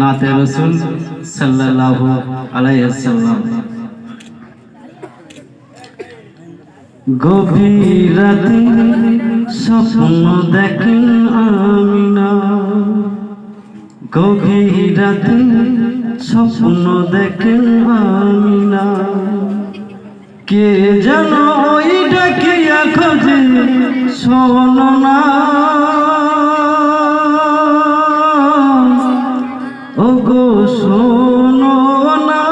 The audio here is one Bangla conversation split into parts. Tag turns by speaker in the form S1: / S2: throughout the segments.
S1: নাতে রসুল সাল্লাল্লাহু আলাইহি সাল্লাম গভীর রাতে স্বপ্ন দেখেন আমিনা। গভীর রাতে স্বপ্ন দেখেন আমিনা। কে যেন ওই ডাকিয়া খোঁজে শোনো না। শোনো না।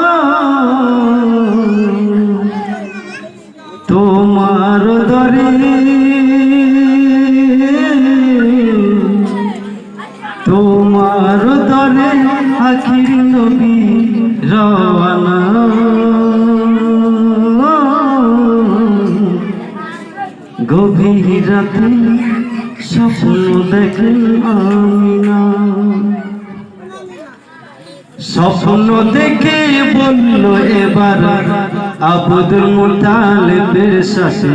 S1: তোমার দরে তোমার দরে আখির নবী রওয়ানা। গভীর রাতে স্বপ্ন দেখেন আমিনা স্বপ্ন দেখে বলল, এবার আবুদুল মুতালিবের সাথে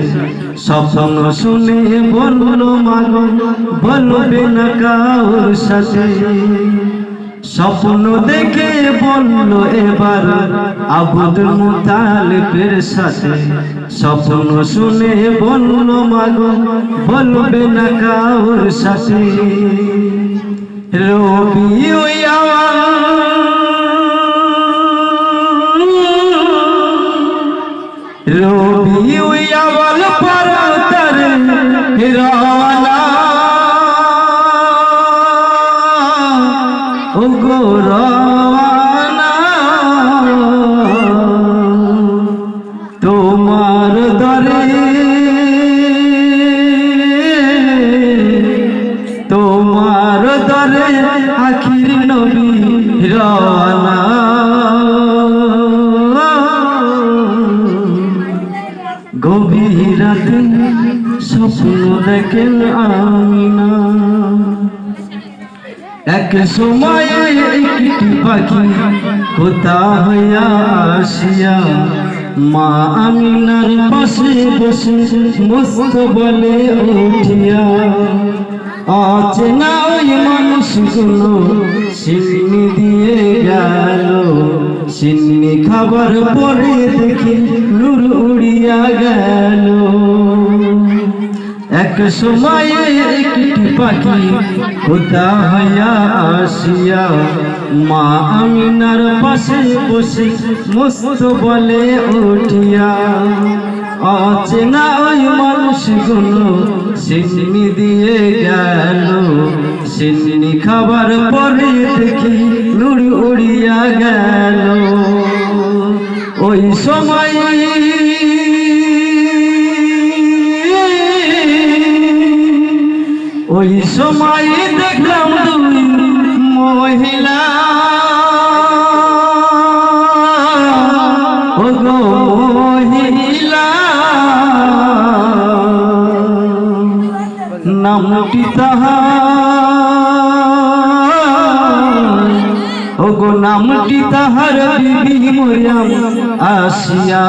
S1: স্বপ্ন শুনে বলল, মাগো, বলবে না কাউর সাথে? স্বপ্ন দেখে বলল, এবার আবুদুল মুতালিবের সাথে স্বপ্ন শুনে বলল, মাগো, বলবে না কাউর সাথে? রবি ওই রবি ওই আওয়াল পরতর হিরানা ও গো রানা তোমার দরে তোমার দরে আখির নবী রানা গভীর রাতে স্বপ্ন দেখেন আমিনা। এক সময় একটি পাখি কোথা হইয়া আসিয়া, মা আমিনার পাশে বসে মস্ত বলে উঠিয়া অচেনা ওই মানুষগুলো? সিন্নি দিয়ে গেল। সিন্নি খাবার পরে দেখি নূর উড়িয়া গেল। এক সময় একটি পাখি কোথা হইয়া আসিয়া, মা আমিনার পাশে বসে মস্ত বলে উঠিয়া, অচেনা ওই মানুষগুলো সিন্নি দিয়ে গেল। সিন্নি খাবার পরে দেখি নুড়ি উড়িয়া গেল। ওই সময় ওই সময় দেখলাম দুই মহিলা। ও মহিলা। নামটি তাহার। ও নামটি তাহার, বিবি মরিয়াম আসিয়া।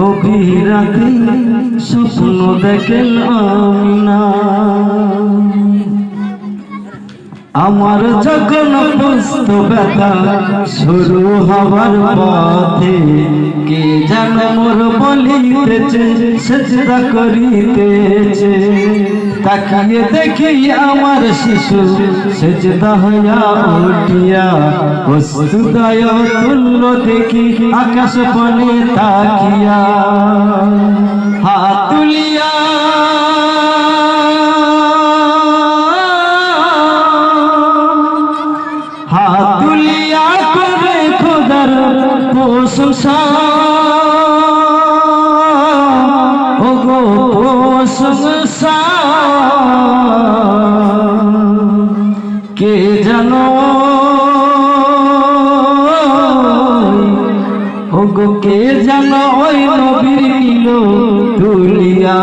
S1: গভীর রাতে স্বপ্ন দেখেন আমিনা আমার যখন পুস্ত ব্যথা শুরু হবার পথে। কে যেন মোর বলিতেছে সেজদা করিতেছে। তাকিয়ে দেখি আমার শিশু সেজদা হইয়া উঠিয়া। বস্তুদয় তুল্য দেখি আকাশ পানে তাকিয়া। হাত তুলিয়া কে যেন ওই নবীর নিল তুলিয়া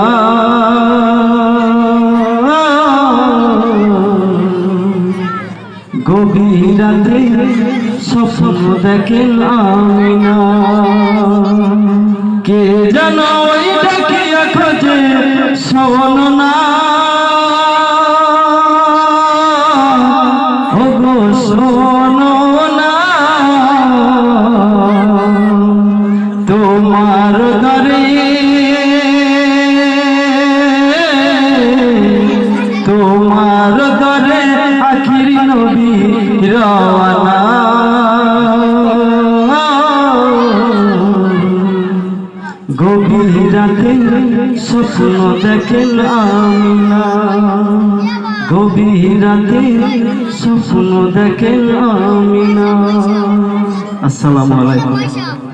S1: গভীর দেখেন আমিনা কে যেন আখির নবী রওয়ানা। গভীর রাতে স্বপ্ন দেখেন আমিনা গভীর রাতে স্বপ্ন দেখেন আমিনা আসসালামু আলাইকুম।